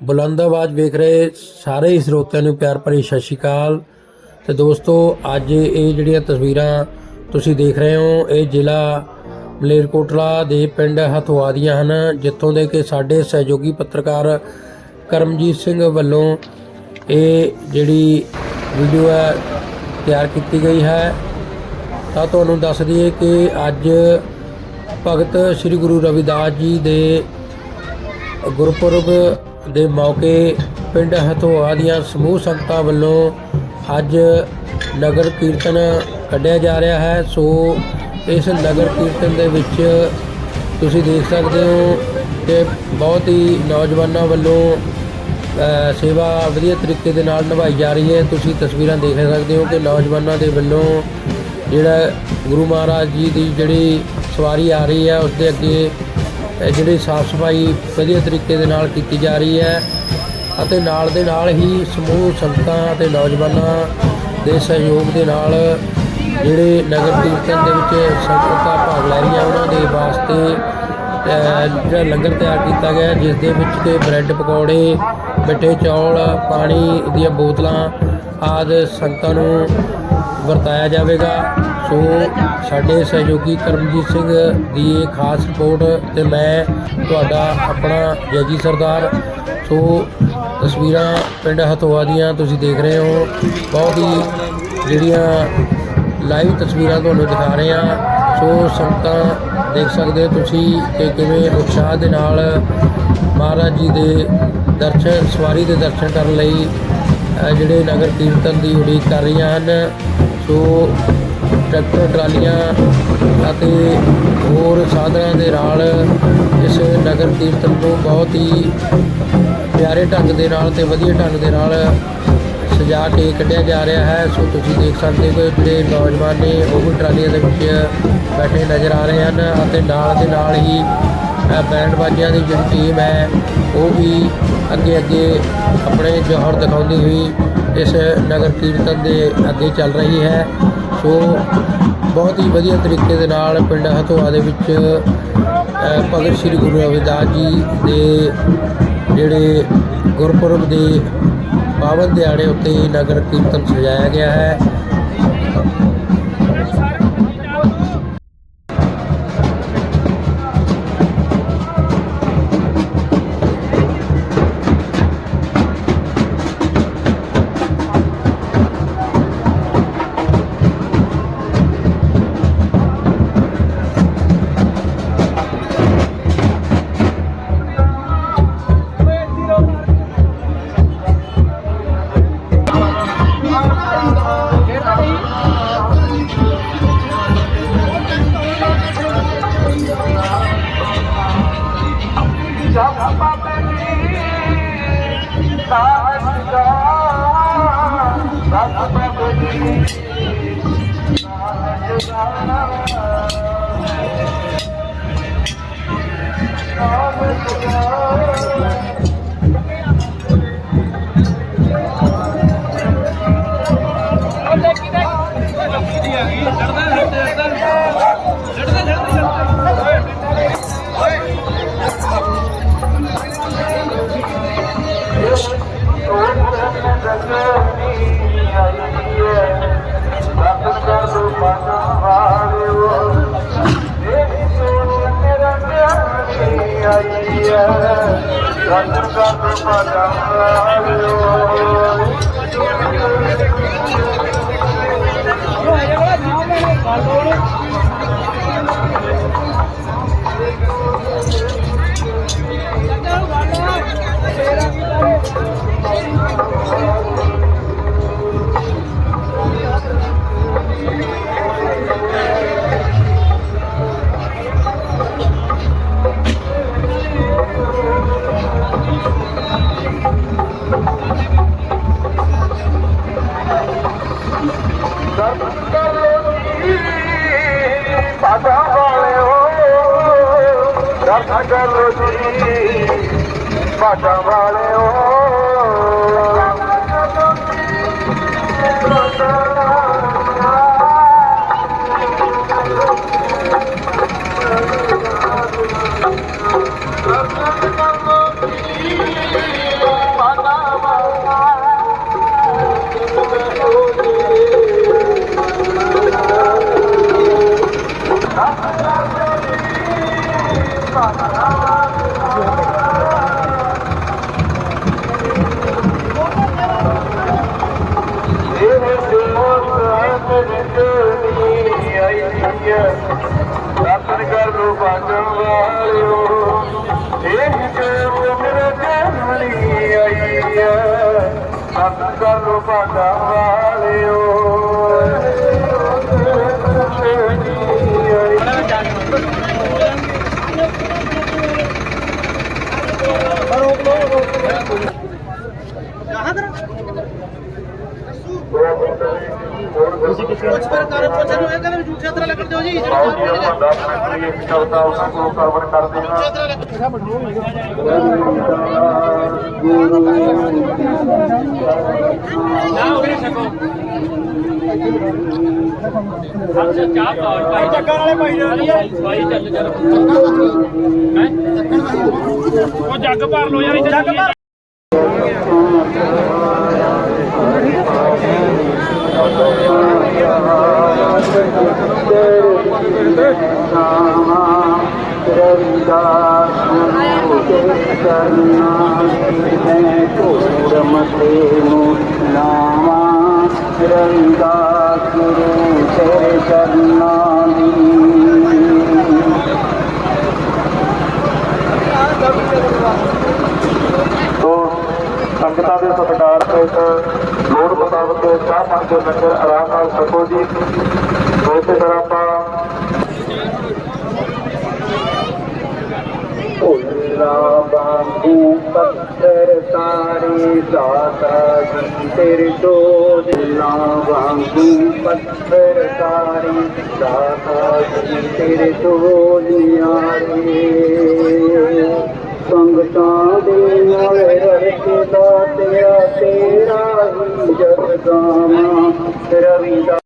ਬੁਲੰਦ ਆਵਾਜ਼ ਵੇਖ ਰਹੇ ਸਾਰੇ ਹੀ ਸਰੋਤਿਆਂ ਨੂੰ ਪਿਆਰ ਭਰੀ ਸਤਿ ਸ਼੍ਰੀ ਅਕਾਲ। ਤੇ ਦੋਸਤੋ, ਅੱਜ ਇਹ ਜਿਹੜੀਆਂ ਤਸਵੀਰਾਂ ਤੁਸੀਂ ਦੇਖ ਰਹੇ ਹੋ, ਇਹ ਜ਼ਿਲ੍ਹਾ ਮਲੇਰਕੋਟਲਾ ਦੇ ਪਿੰਡ ਹਥੋਆ ਦੀਆਂ ਹਨ, ਜਿੱਥੋਂ ਦੇ ਕਿ ਸਾਡੇ ਸਹਿਯੋਗੀ ਪੱਤਰਕਾਰ ਕਰਮਜੀਤ ਸਿੰਘ ਵੱਲੋਂ ਇਹ ਜਿਹੜੀ ਵੀਡੀਓ ਹੈ ਤਿਆਰ ਕੀਤੀ ਗਈ ਹੈ। ਤਾਂ ਤੁਹਾਨੂੰ ਦੱਸ ਦਈਏ ਕਿ ਅੱਜ ਭਗਤ ਸ੍ਰੀ ਗੁਰੂ ਰਵਿਦਾਸ ਜੀ ਦੇ ਗੁਰਪੁਰਬ ਦੇ ਮੌਕੇ ਪਿੰਡ ਹਥੋਆ ਦੀਆਂ ਸਮੂਹ ਸੰਗਤਾਂ ਵੱਲੋਂ ਅੱਜ ਨਗਰ ਕੀਰਤਨ ਕੱਢਿਆ ਜਾ ਰਿਹਾ ਹੈ। ਸੋ ਇਸ ਨਗਰ ਕੀਰਤਨ ਦੇ ਵਿੱਚ ਤੁਸੀਂ ਦੇਖ ਸਕਦੇ ਹੋ ਕਿ ਬਹੁਤ ਹੀ ਨੌਜਵਾਨਾਂ ਵੱਲੋਂ ਸੇਵਾ ਵਧੀਆ ਤਰੀਕੇ ਦੇ ਨਾਲ ਨਿਭਾਈ ਜਾ ਰਹੀ ਹੈ। ਤੁਸੀਂ ਤਸਵੀਰਾਂ ਦੇਖ ਸਕਦੇ ਹੋ ਕਿ ਨੌਜਵਾਨਾਂ ਦੇ ਵੱਲੋਂ ਜਿਹੜਾ ਗੁਰੂ ਮਹਾਰਾਜ ਜੀ ਦੀ ਜਿਹੜੀ ਸਵਾਰੀ ਆ ਰਹੀ ਹੈ ਉਸ ਦੇ ਅੱਗੇ ਜਿਹੜੀ ਸਾਫ਼ ਸਫ਼ਾਈ ਵਧੀਆ ਤਰੀਕੇ ਦੇ ਨਾਲ ਕੀਤੀ ਜਾ ਰਹੀ ਹੈ ਅਤੇ ਨਾਲ ਦੇ ਨਾਲ ਹੀ ਸਮੂਹ ਸੰਗਤਾਂ ਅਤੇ ਨੌਜਵਾਨਾਂ ਦੇ ਸਹਿਯੋਗ ਦੇ ਨਾਲ ਜਿਹੜੇ ਨਗਰ ਕੀਰਤਨ ਦੇ ਵਿੱਚ ਸੰਗਤਾਂ ਭਾਗ ਲੈ ਰਹੀਆਂ ਉਹਨਾਂ ਦੇ ਵਾਸਤੇ ਜਿਹੜਾ ਲੰਗਰ ਤਿਆਰ ਕੀਤਾ ਗਿਆ ਜਿਸ ਦੇ ਵਿੱਚ ਕਿ ਬ੍ਰੈਡ ਪਕੌੜੇ, ਮਿੱਠੇ ਚੌਲ, ਪਾਣੀ ਦੀਆਂ ਬੋਤਲਾਂ ਆਦਿ ਸੰਗਤਾਂ ਨੂੰ ਵਰਤਾਇਆ ਜਾਵੇਗਾ। ਸੋ ਸਾਡੇ ਸਹਿਯੋਗੀ ਕਰਮਜੀਤ ਸਿੰਘ ਦੀ ਇਹ ਖਾਸ ਰਿਪੋਰਟ ਤੇ ਮੈਂ ਤੁਹਾਡਾ ਆਪਣਾ ਜੈਜੀ ਸਰਦਾਰ। ਸੋ ਤਸਵੀਰਾਂ ਪਿੰਡ ਹਥੋਆ ਦੀਆਂ ਤੁਸੀਂ ਦੇਖ ਰਹੇ ਹੋ। ਬਹੁਤ ਹੀ ਜਿਹੜੀਆਂ ਲਾਈਵ ਤਸਵੀਰਾਂ ਤੁਹਾਨੂੰ ਦਿਖਾ ਰਹੇ ਹਾਂ। ਸੋ ਸੰਗਤਾਂ ਦੇਖ ਸਕਦੇ ਹੋ ਤੁਸੀਂ ਕਿ ਕਿਵੇਂ ਉਤਸ਼ਾਹ ਦੇ ਨਾਲ ਮਹਾਰਾਜ ਜੀ ਦੇ ਦਰਸ਼ਨ, ਸਵਾਰੀ ਦੇ ਦਰਸ਼ਨ ਕਰਨ ਲਈ ਜਿਹੜੇ ਨਗਰ ਕੀਰਤਨ ਦੀ ਉਡੀਕ ਕਰ ਰਹੀਆਂ ਹਨ। ਸੋ ਟਰੈਕਟਰ ਟਰਾਲੀਆਂ ਅਤੇ ਹੋਰ ਸਾਧਨਾਂ ਦੇ ਨਾਲ ਇਸ ਨਗਰ ਕੀਰਤਨ ਨੂੰ ਬਹੁਤ ਹੀ ਪਿਆਰੇ ਢੰਗ ਦੇ ਨਾਲ ਤੇ ਵਧੀਆ ਢੰਗ ਦੇ ਨਾਲ ਸਜਾ ਕੇ ਕੱਢਿਆ ਜਾ ਰਿਹਾ ਹੈ। ਸੋ ਤੁਸੀਂ ਦੇਖ ਸਕਦੇ ਹੋ ਕਿ ਜਿਹੜੇ ਨੌਜਵਾਨ ਨੇ ਉਹ ਵੀ ਟਰਾਲੀਆਂ ਦੇ ਵਿੱਚ ਬੈਠੇ ਨਜ਼ਰ ਆ ਰਹੇ ਹਨ ਅਤੇ ਨਾਲ ਦੇ ਨਾਲ ਹੀ ਅ, ਬੈਂਡ ਬਾਜਿਆਂ ਦੀ ਜਿਹੜੀ ਟੀਮ ਹੈ ਉਹ ਵੀ ਅੱਗੇ ਅੱਗੇ ਆਪਣੇ ਜੋਹਰ ਦਿਖਾਉਂਦੀ ਹੋਈ ਇਸ ਨਗਰ ਕੀਰਤਨ ਦੇ ਅੱਗੇ ਚੱਲ ਰਹੀ ਹੈ। ਸੋ ਬਹੁਤ ਹੀ ਵਧੀਆ ਤਰੀਕੇ ਦੇ ਨਾਲ ਪਿੰਡ ਹਥੋਆ ਦੇ ਵਿੱਚ ਭਗਤ ਸ੍ਰੀ ਗੁਰੂ ਰਵਿਦਾਸ ਜੀ ਦੇ ਜਿਹੜੇ ਗੁਰਪੁਰਬ ਦੇ ਪਾਵਨ ਦਿਹਾੜੇ ਉੱਤੇ ਨਗਰ ਕੀਰਤਨ ਸਜਾਇਆ ਗਿਆ ਹੈ। Oh, Oh, ਰਤਨ ਕਰ ਜੀ ਪਾਜਾ ਦਰਸ਼ਨ ਕਰ ਲੋ ਭਾਗਾ ਵਾਲਿਓ ਕੁਝ ਫਿਰ ਕਰ ਪੁੱਛ ਨੂੰ ਇਹ ਕਹਿੰਦੇ ਵੀ ਝੂਠੇ ਤਰ੍ਹਾਂ ਲੱਗਣ ਦਿਓ ਜੀ। ਆਓ ਜੀ ਆਪਾਂ 10 ਮਿੰਟ ਲਈ ਇੱਕ ਕਵਿਤਾ ਉਹਨਾਂ ਕੋਲ ਕਵਰ ਕਰਦੇ ਹਾਂ। ਚੱਕਰ ਵਾਲੇ ਭਾਈ ਜਾਨੀ ਭਾਈ ਚੱਲ ਚੱਲ। ਹੈ? ਉਹ ਜੱਗ ਭਰ ਲੋ ਯਾਰ ਜੱਗ ਭਰ ਰਵਿਦਾਸ ਗੁਰੂ ਤੇਰੇ ਚਰਨਾਂ ਦੀ ਤੋ ਸੰਗਤਾਂ ਦੇ ਸਤਿਕਾਰ ਸਹਿਤ ਲੋੜ ਮੁਤਾਬਕ ਚਾਹ ਪਾਣੀ ਦੇ ਲੰਗਰ ਆਰਾਮ ਨਾਲ ਛਕੋ ਜੀ ਉਸੇ ਤਰ੍ਹਾਂ ਆਪਾਂ बाबी पतर तारी दादा त्रिटो दिला गी पारे दादा त्रिटोलियारी ते जगदाना रविदा